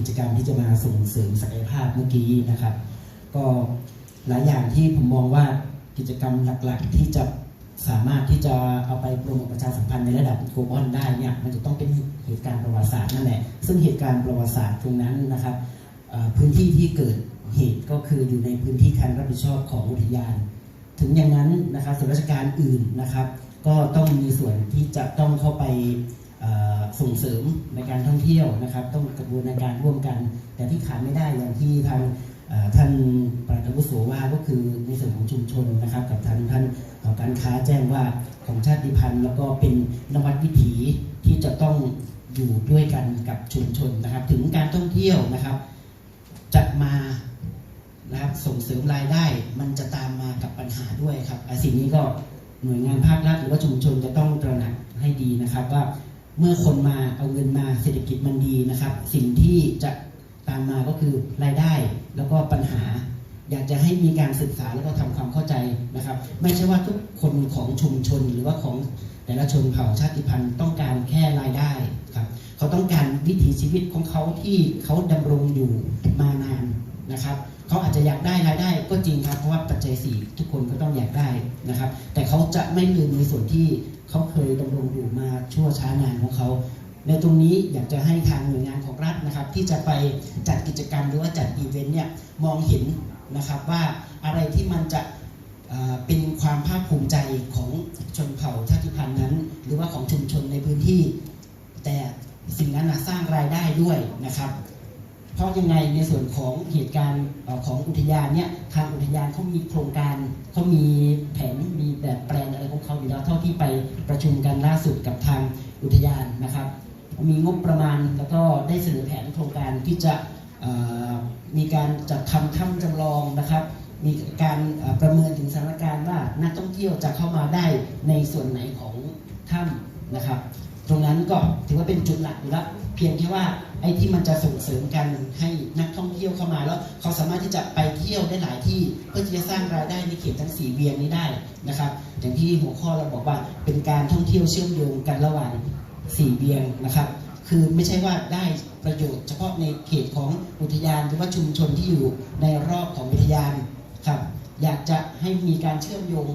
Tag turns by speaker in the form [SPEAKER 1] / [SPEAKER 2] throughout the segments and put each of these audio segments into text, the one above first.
[SPEAKER 1] กิจกรรมที่จะมาส่งเสริมศักยภาพเมื่อกี้นะครับ ก็หลายอย่างที่ผมมองว่ากิจกรรมหลักๆ ที่จะสามารถที่จะเอาไปโปรโมทประชาสัมพันธ์ในระดับ global ได้เนี่ยมันจะต้องเป็นเหตุการณ์ประวัติศาสตร์นั่นแหละซึ่งเหตุการณ์ประวัติศาสตร์ตรงนั้นนะครับพื้นที่ที่เกิดเหตุก็คืออยู่ในพื้นที่การรับผิดชอบของอุทยาน ถึงอย่างนั้นนะครับส่วนราชการอื่นนะครับ ก็ต้องมีส่วนที่จะต้องเข้าไป ส่งเสริมในการท่องเที่ยวนะครับ ต้องกระบวนการร่วมกัน แต่ที่ขาดไม่ได้อย่างที่ทางท่านปลัดอาวุโสว่าก็คือในส่วนของชุมชนนะครับ กับทางท่านเอ่อการค้าแจ้งว่าของชาติพันธุ์แล้วก็เป็นนวัตวิถีที่จะต้องอยู่ด้วยกันกับชุมชนนะครับ ถึงการท่องเที่ยวนะครับจะมานะครับส่งเสริมรายได้ มันจะตามมากับปัญหาด้วยครับสิ่งนี้ก็หน่วยงานภาครัฐหรือว่าชุมชนจะต้องตระหนักให้ดีนะครับว่า เมื่อคนมาเอาเงินมาเศรษฐกิจมันดีนะครับ สิ่งที่จะตามมาก็คือรายได้แล้วก็ปัญหา อยากจะให้มีการศึกษาแล้วก็ทำความเข้าใจนะครับ ไม่ใช่ว่าทุกคนของชุมชนหรือว่าของแต่ละชนเผ่าชาติพันธุ์ต้องการแค่รายได้ครับ เขาต้องการวิถีชีวิตของเขาที่เขาดำรงอยู่มานาน นะครับเขาอาจจะอยากได้รายได้ก็จริงครับเพราะว่าปัจจัยสี่ทุกคนก็ต้องอยากได้นะครับ แต่เขาจะไม่ลืมในส่วนที่เขาเคยดำรงอยู่มาชั่วช้านานของเขาในตรงนี้อยากจะให้ทางหน่วยงานของรัฐนะครับ ที่จะไปจัดกิจกรรมหรือว่าจัดอีเวนต์เนี่ยมองเห็นนะครับว่าอะไรที่มันจะเป็นความภาคภูมิใจของชนเผ่าชาติพันธุ์นั้น หรือว่าของชุมชนในพื้นที่ แต่สิ่งนั้นสร้างรายได้ด้วยนะครับ เพราะยังไงในส่วนของเหตุการณ์ของอุทยานเนี่ยทางอุทยานเขามีโครงการเขามีแผนมีแบบแปลนอะไรของเขาอยู่แล้วเท่าที่ไปประชุมกันล่าสุดกับทางอุทยานนะครับ มีงบประมาณแล้วก็ได้เสนอแผนโครงการที่จะมีการจัดทำถ้ำจำลองนะครับ มีการประเมินถึงสถานการณ์ว่านักท่องเที่ยวจะเข้ามาได้ในส่วนไหนของ ก็ถือว่าเป็นจุดหลักอยู่แล้วเพียงแค่ว่าไอ้ที่มันจะส่งเสริมกันให้นักท่องเที่ยวเข้ามาแล้ว เขาสามารถที่จะไปเที่ยวได้หลายที่เพื่อที่จะสร้างรายได้ในเขตทั้งสี่เวียงนี้ได้นะครับอย่างที่หัวข้อเราบอกว่าเป็นการท่องเที่ยวเชื่อมโยงกันระหว่างสี่เวียงนะครับคือไม่ใช่ว่าได้ประโยชน์เฉพาะในเขตของอุทยานหรือว่าชุมชนที่อยู่ในรอบของอุทยานครับอยากจะให้มีการเชื่อมโยง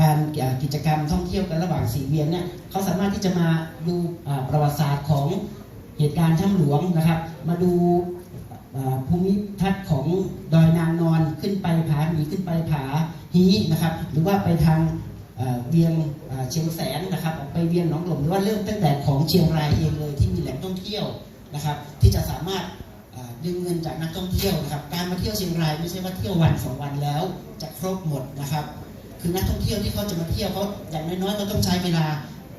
[SPEAKER 1] การกิจกรรมท่องเที่ยวกันระหว่างสีเวียนเนี่ยเขาสามารถที่จะมาดูประวัติศาสตร์ของเหตุการณ์ถ้ำหลวงนะครับ มาดูภูมิทัศน์ของดอยนางนอนขึ้นไปผาหมีขึ้นไปผาฮีนะครับ หรือว่าไปทางเวียงเชียงแสนนะครับออกไปเวียงหนองหลมหรือว่าเริ่มตั้งแต่ของเชียงรายเองเลยที่มีแหล่งท่องเที่ยวนะครับ ที่จะสามารถดึงเงินจากนักท่องเที่ยวนะครับ การมาเที่ยวเชียงรายไม่ใช่ว่าเที่ยววันสองวันแล้วจะครบหมดนะครับ คือนักท่องเที่ยวที่เขาจะมาเที่ยวเขาอย่างน้อยๆก็ต้องใช้เวลา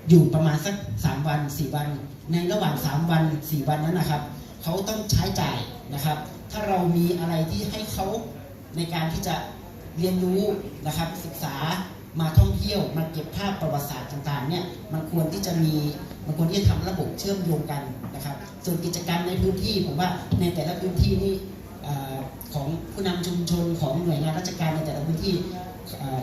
[SPEAKER 1] อยู่ประมาณสักสามวันสี่วัน ในระหว่างสามวันสี่วันนั้นนะครับเขาต้องใช้จ่ายนะครับ ถ้าเรามีอะไรที่ให้เขาในการที่จะเรียนรู้นะครับศึกษามาท่องเที่ยวมาเก็บภาพประวัติศาสตร์ต่างๆเนี่ยมันควรที่จะมีมันควรที่จะทำระบบเชื่อมโยงกันนะครับ ส่วนกิจกรรมในพื้นที่ผมว่าในแต่ละพื้นที่นี่ของผู้นำชุมชนของหน่วยงานราชการในแต่ละพื้นที่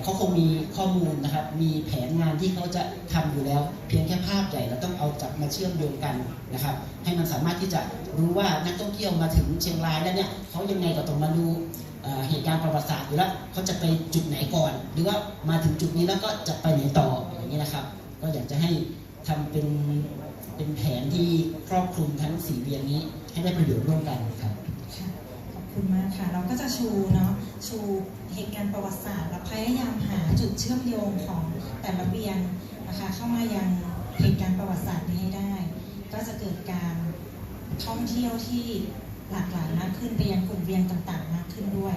[SPEAKER 1] เขาคงมีข้อมูลนะครับ มีแผนงานที่เขาจะทำอยู่แล้ว เพียงแค่ภาพใหญ่เราต้องเอาจับมาเชื่อมโยงกันนะครับ ให้มันสามารถที่จะรู้ว่านักท่องเที่ยวมาถึงเชียงรายแล้วเนี่ยเขายังไงก็ต้องมาดูเเหตุการณ์ประวัติศาสตร์อยู่แล้วเขาจะไปจุดไหนก่อน หรือว่ามาถึงจุดนี้แล้วก็จะไปไหนต่ออย่างนี้นะครับ ก็อยากจะให้ทำเป็นเป็นแผนที่ครอบคลุมทั้งสี่เวียงนี้ให้ได้ประโยชน์ร่วมกันครั
[SPEAKER 2] บ คุณมากค่ะ เราก็จะชูเนาะชูเหตุการณ์ประวัติศาสตร์และพยายามหาจุดเชื่อมโยงของแต่ละเวียงนะคะเข้ามายังเหตุการณ์ประวัติศาสตร์นี้ให้ได้ ก็จะเกิดการท่องเที่ยวที่หลากหลายมากขึ้นไปยังกลุ่มเวียงต่างๆ มากขึ้นด้วย